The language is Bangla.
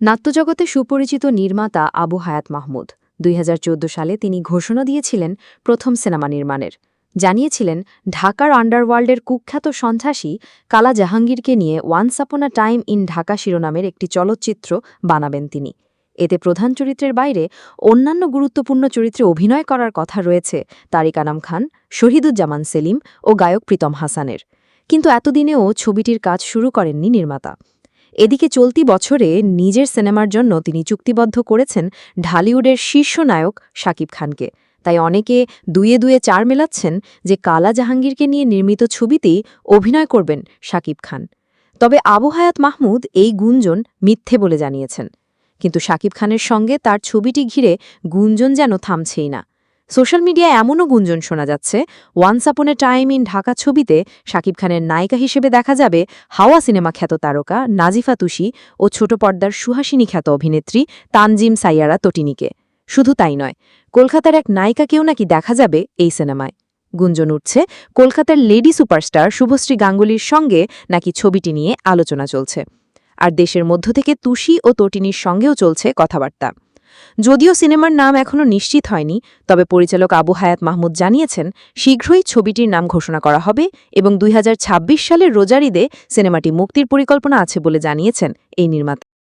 নাট্যজগতে সুপরিচিত নির্মাতা আবু হায়াত মাহমুদ। দুই হাজার চৌদ্দ সালে তিনি ঘোষণা দিয়েছিলেন প্রথম সিনেমা নির্মাণের। জানিয়েছিলেন, ঢাকার আন্ডারওয়ার্ল্ডের কুখ্যাত সন্ত্রাসী কালা জাহাঙ্গীরকে নিয়ে once upon a time in Dhaka শিরোনামের একটি চলচ্চিত্র বানাবেন তিনি। এতে প্রধান চরিত্রের বাইরে অন্যান্য গুরুত্বপূর্ণ চরিত্রে অভিনয় করার কথা রয়েছে তারিক আনাম খান, শহীদুজ্জামান সেলিম ও গায়ক প্রীতম হাসানের। কিন্তু এতদিনেও ছবিটির কাজ শুরু করেননি নির্মাতা। এদিকে চলতি বছরে নিজের সিনেমার জন্য তিনি চুক্তিবদ্ধ করেছেন ঢালিউডের শীর্ষ নায়ক শাকিব খানকে। তাই অনেকে দুয়ে দুয়ে চার মেলাচ্ছেন যে কালা জাহাঙ্গীরকে নিয়ে নির্মিত ছবিতেই অভিনয় করবেন শাকিব খান। তবে আবু হায়াত মাহমুদ এই গুঞ্জন মিথ্যে বলে জানিয়েছেন। কিন্তু শাকিব খানের সঙ্গে তার ছবিটি ঘিরে গুঞ্জন যেন থামছেই না। সোশ্যাল মিডিয়ায় এমনও গুঞ্জন শোনা যাচ্ছে, once upon A time in Dhaka ছবিতে শাকিব খানের নায়িকা হিসেবে দেখা যাবে হাওয়া সিনেমা খ্যাত তারকা নাজিফা তুষি ও ছোট পর্দার সুহাসিনী খ্যাত অভিনেত্রী তানজিম সাইয়ারা তটিনীকে। শুধু তাই নয়, কলকাতার এক নায়িকাকেও নাকি দেখা যাবে এই সিনেমায়। গুঞ্জন উঠছে, কলকাতার লেডি সুপারস্টার শুভশ্রী গাঙ্গুলির সঙ্গে নাকি ছবিটি নিয়ে আলোচনা চলছে। আর দেশের মধ্য থেকে তুষি ও তটিনীর সঙ্গেও চলছে কথাবার্তা। যদিও সিনেমার নাম এখনও নিশ্চিত হয়নি, তবে পরিচালক আবু হায়াত মাহমুদ জানিয়েছেন, শীঘ্রই ছবিটির নাম ঘোষণা করা হবে এবং দুই হাজার ছাব্বিশ সালের রোজারিদে সিনেমাটি মুক্তির পরিকল্পনা আছে বলে জানিয়েছেন এই নির্মাতা।